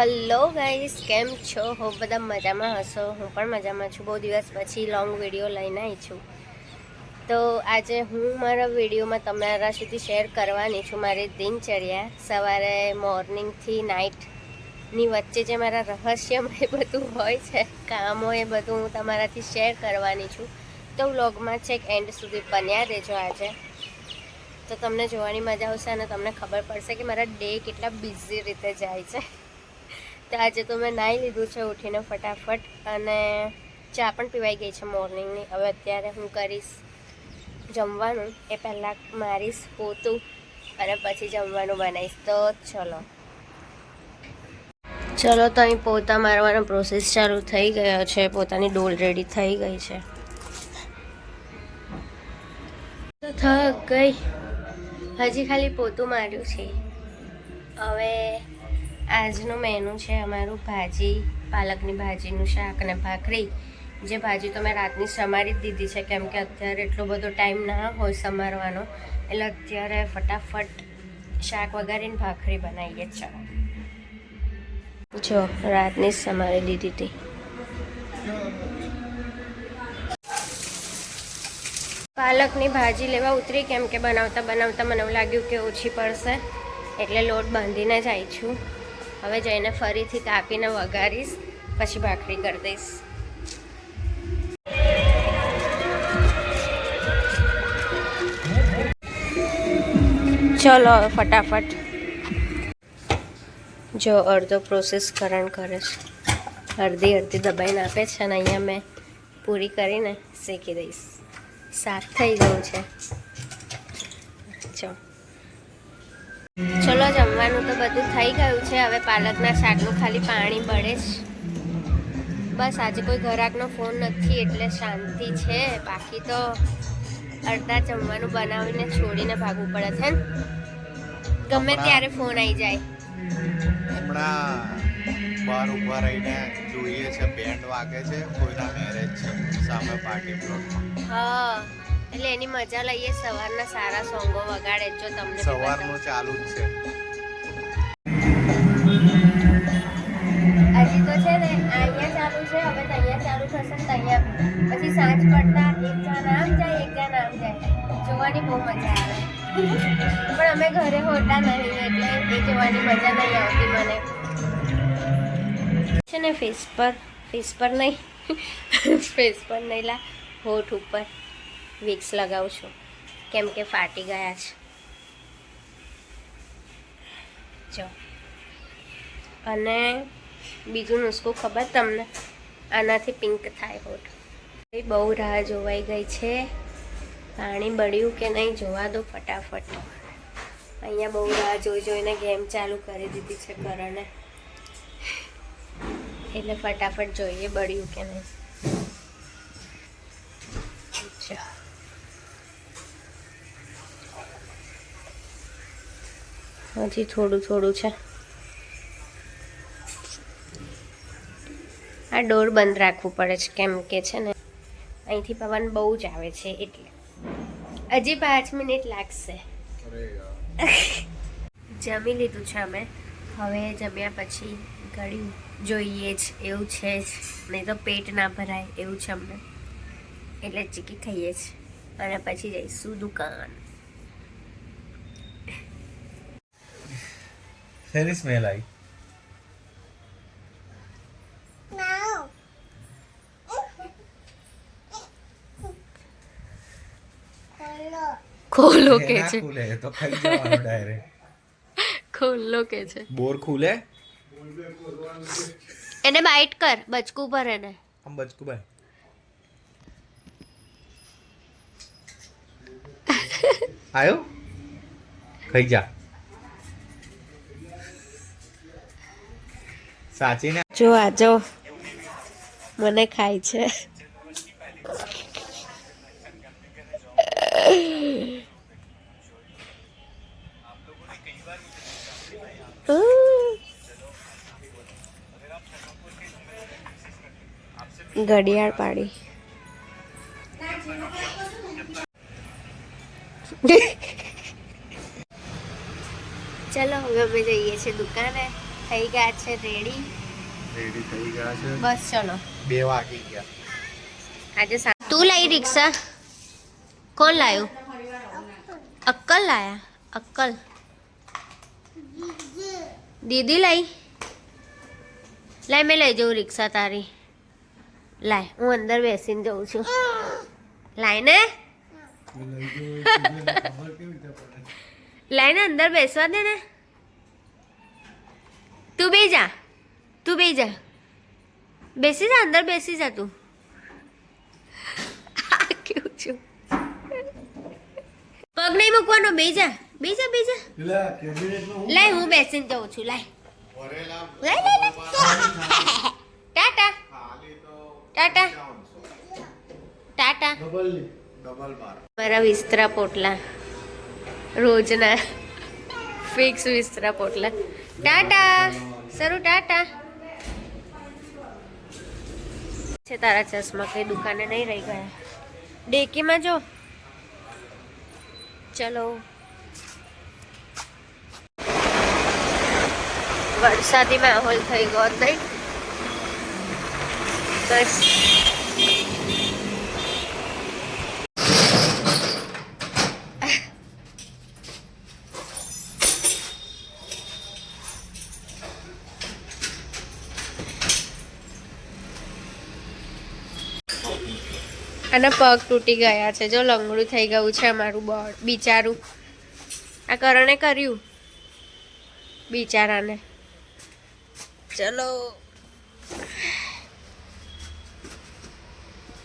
Hello guys, કેમ છો? હો, બધા મજામાં હશો? હું પણ મજામાં છું. બહુ દિવસ પછી લોંગ વીડિયો લઈને આવી છું. તો આજે હું મારા વિડીયોમાં તમારા સુધી શેર કરવાની છું મારી દિનચર્યા. સવારે મોર્નિંગથી નાઇટની વચ્ચે જે મારા રહસ્યમય બધું હોય છે, કામો એ બધું હું તમારાથી શેર કરવાની છું. તો વ્લોગમાં છેક એન્ડ સુધી બન્યા દેજો આજે. તો તમને જોવાની મજા આવશે અને તમને ખબર પડશે કે મારા ડે કેટલા બિઝી રીતે જાય છે. તો આજે તો મેં નાહી લીધું છે ઉઠીને ફટાફટ અને ચા પણ પીવાઈ ગઈ છે મોર્નિંગની. હવે અત્યારે હું કરીશ જમવાનું. એ પહેલાં મારીશ પોતું અને પછી જમવાનું બનાવીશ. તો ચલો. ચલો, તો અહીં પોતા મારવાનો પ્રોસેસ ચાલુ થઈ ગયો છે. પોતાની ડોલ રેડી થઈ ગઈ છે. તો થક ગઈ. હજી ખાલી પોતું માર્યું છે. હવે આજનું મેનુ છે અમારું ભાજી, પાલકની ભાજીનું શાક અને ભાખરી. જે ભાજી તો મેં રાતની સમારી જ દીધી છે, કેમ કે અત્યારે એટલો બધો ટાઈમ ના હોય સમારવાનો. એટલે અત્યારે ફટાફટ શાક વગાડીને ભાખરી બનાવીએ છીએ જો, રાતની સમારી દીધી હતી. પાલકની ભાજી લેવા ઉતરી, કેમ કે બનાવતા બનાવતા મને એવું લાગ્યું કે ઓછી પડશે. એટલે લોટ બાંધીને જ આવી છું. હવે જઈને ફરીથી કાપીને વઘારીશ, પછી ભાખરી કરી દઈશ. ચલો ફટાફટ. જો અડધો પ્રોસેસ કરણ કરે છે. અડધી અડધી દબાઈને આપે છે અને અહીંયા મેં પૂરી કરીને શેકી દઈશ. સાફ થઈ ગયું છે. ચલો જમવાનું તો બધું થઈ ગયું છે. હવે પાલકના શાકનું ખાલી પાણી બળે જ. બસ આજે કોઈ ઘરાકનો ફોન નથી એટલે શાંતિ છે. બાકી તો અડધા જમવાનું બનાવીને છોડીને ભાગવું પડે છે? ગમે ત્યારે ફોન આવી જાય. હમણાં બાર ઊભા રહીને જોઈએ છે બેન્ડ વાગે છે. કોઈના મેરેજ છે સામે પાર્ટી પ્લોટમાં હા. એટલે એની મજા લઈએ સવારના સારા સોંગો વગાડે જો તમને સવારનું ચાલુ જ છે. હજી તો છે ને અહીંયા ચાલુ છે હવે તો અહીંયા ચાલુ થશે ને અહીંયા પછી સાંજ પડતા એક જણ આમ જાય એક જણ આમ જાય. જોવાની બહુ મજા આવે. પણ અમે ઘરે હોતા નહીં એટલે એ જોવાની મજા નહીં આવતી મને. છે ને ફેસ પર ફેસ પર નહીં. ફેસ પર નહીં લા હોઠ ઉપર. વિક્સ લગાવું છું. કેમ કે ફાટી ગયા છે. જો. અને બીજું નુસ્ખું ખબર તમને? આનાથી પિંક થાય હોટ બહુ રાહ જોવાઈ ગઈ છે. પાણી બળ્યું કે નહીં જોવા દો ફટાફટ. અહીંયા બહુ રાહ જોઈ જોઈને ગેમ ચાલુ કરી દીધી છે કરણે એટલે ફટાફટ જોઈએ બળ્યું કે નહીં. હજી થોડું થોડું છે. આ ડોર બંધ રાખવું પડે છે કેમ કે છે ને, અહીંથી પવન બહુ જ આવે છે એટલે. હજી પાંચ મિનિટ લાગશે. જમી લીધું છે અમે. હવે જમ્યા પછી ગળ્યું જોઈએ જ, એવું છે જ. નહીં તો પેટ ના ભરાય, એવું છે અમને. એટલે ચીકી ખાઈએ જ. અને પછી જઈશું દુકાન. શેની સ્મેલ આવી ખોલો કે છે. ખુલે તો ખાઈ જવાનું ડાયરેક્ટ ખોલો કે છે. બોર ખુલે? એને બાઈટ કર બચકું પર એને. આમ બચકું ભાઈ આયો? ખાઈ જા. સાચીને જો આ જો મને ખાય છે. ઘડિયાળ પાડી. ચલો હવે અમે જઈએ છીએ દુકાને. થઈ ગયા છે રેડી રેડી થઈ ગયા છે. બસ ચલો. બે વાગી ગયા. આજે તું લાવી રિક્ષા? કોણ લાવ્યું અક્કલ લાયા? અક્કલ. દીદી લાઈ? લાય મેં લઈ જઉં રિક્ષા તારી. લાય હું અંદર બેસીને જઉં છું. લાય ને. લાય ને અંદર બેસવા દે ને. તું બે જા. તું બે જા. બેસી જા અંદર બેસી જા તું. કેવું છું? પગ નહીં મૂકવાનો બે જા. બે જા બે જા. લાય હું બેસીને જાઉં છું લાય. લાય લાય લાય. ટાટા. ટાટા. ટાટા. મારા વિસ્તરા પોટલા. રોજના ફિક્સ વિસ્તરા પોટલા. ટાટા. સરું ટાટા. છે તારા ચશ્મા કઈ દુકાને નહીં રહી ગયા. ડેકીમાં જો. ચલો. વરસાદી માહોલ થઈ ગયો જ નહીં. બસ. અને પગ તૂટી ગયા છે. જો લંગડું થઈ ગયું છે અમારું બોર્ડ બિચારું. આ કરણે કર્યું. બિચારાને. ચલો.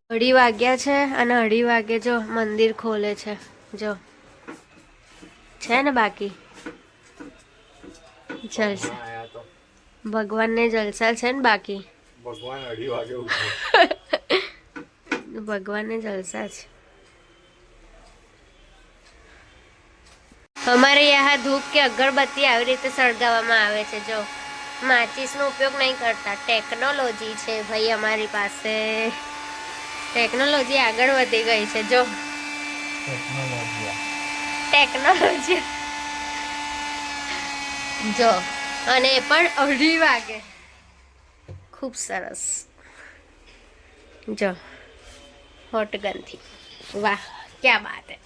અઢી વાગ્યા છે અને અઢી વાગે જો મંદિર ખોલે છે. જો. છે ને બાકી? જલસા. ભગવાનને જલસા છે ને બાકી? ભગવાન અઢી વાગે ભગવાનને જલસા છે. અમારે યહાં ધૂપ કે અગરબત્તી આવી રીતે સળગાવવામાં આવે છે. જો માચીસનો ઉપયોગ નહીં કરતા. ટેકનોલોજી છે ભાઈ અમારી પાસે. ટેકનોલોજી આગળ વધી ગઈ છે. જો. ટેકનોલોજી. જો અને એ પણ અઢી વાગે. ખૂબ સરસ. જો. હોટ ગનથી વાહ, ક્યાં બાત હે.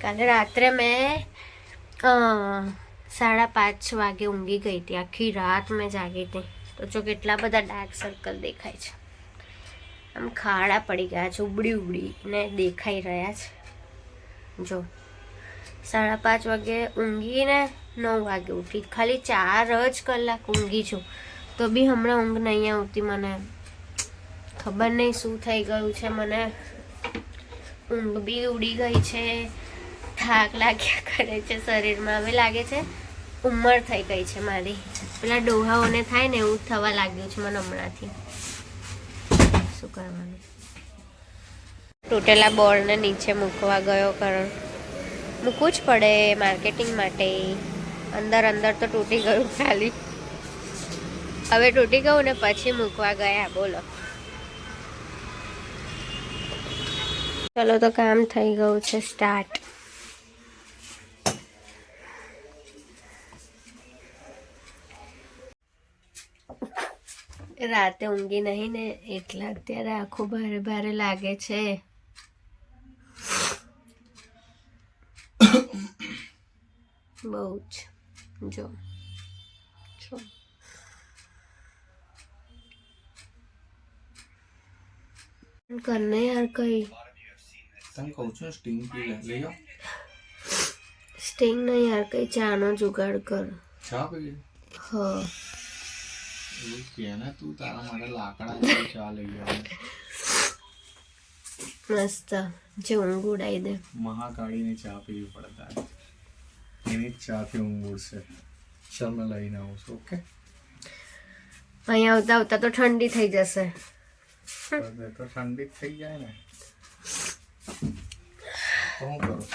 કાલે રાત્રે મેં સાડા પાંચ વાગે ઊંઘી ગઈ હતી. આખી રાત મેં જાગી હતી. તો જો કેટલા બધા ડાર્ક સર્કલ દેખાય છે. આમ ખાડા પડી ગયા છે, ઉબડી ઉબડી ને દેખાઈ રહ્યા છે. જો, સાડા પાંચ વાગે ઊંઘીને નવ વાગે ઉઠી. ખાલી ચાર જ કલાક ઊંઘી છું. તો બી હમણાં ઊંઘ નહીં આવતી મને. ખબર નહીં શું થઈ ગયું છે મને. ઊંઘ બી ઉડી ગઈ છે. થાક લાગ્યા કરે છે શરીરમાં. હવે લાગે છે ઉંમર થઈ ગઈ છે મારી. પેલા ડોહાઓને થાય ને એવું થવા લાગ્યું છે મને હમણાંથી. શું કરવાનું? તૂટેલા બોર્ડને નીચે મૂકવા ગયો કરણ. મૂકવું જ પડે માર્કેટિંગ માટે. અંદર અંદર તો તૂટી ગયું ખાલી. હવે તૂટી ગયું ને પછી મૂકવા ગયા, બોલો. ચલો તો કામ થઈ ગયું છે સ્ટાર્ટ રાતે ઊંઘી નહીં ને એટલા અત્યારે આખું ભારે ભારે લાગે છે. બહુ જ. જો. જો. કરને યાર કઈ તને કહું છું સ્ટિંગ પી લે લઈ આવ સ્ટિંગ નહીં યાર કઈ ચાનો જુગાડ કર ચા પી હ એવું કે ને તું તારા માટે લાકડા ચા લઈ આવ મસ્ત જે ઊંઘ ઉડાઈ દે મહાકાળીને ચા પીવી પડતા એની જ ચાથી ઊંઘ ઉડશે ચાલ મેં લઈને આવું છું ઓકે અહીંયા આવતા આવતા તો ઠંડી થઈ જશે તો ઠંડી થઈ જાય ને. શું કરું?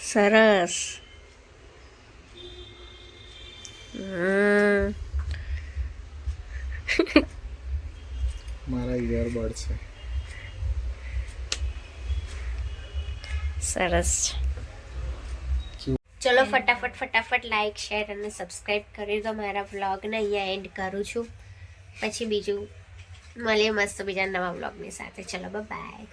સરસ. મારા ઇયરબડ છે. સરસ છે. ચલો ફટાફટ ફટાફટ લાઈક શેર અને સબસ્ક્રાઈબ કરી દો. મારા વ્લોગને અહીંયા એન્ડ કરું છું. પછી બીજું મળીએ મસ્ત બીજા નવા વ્લોગની સાથે. ચલો બાય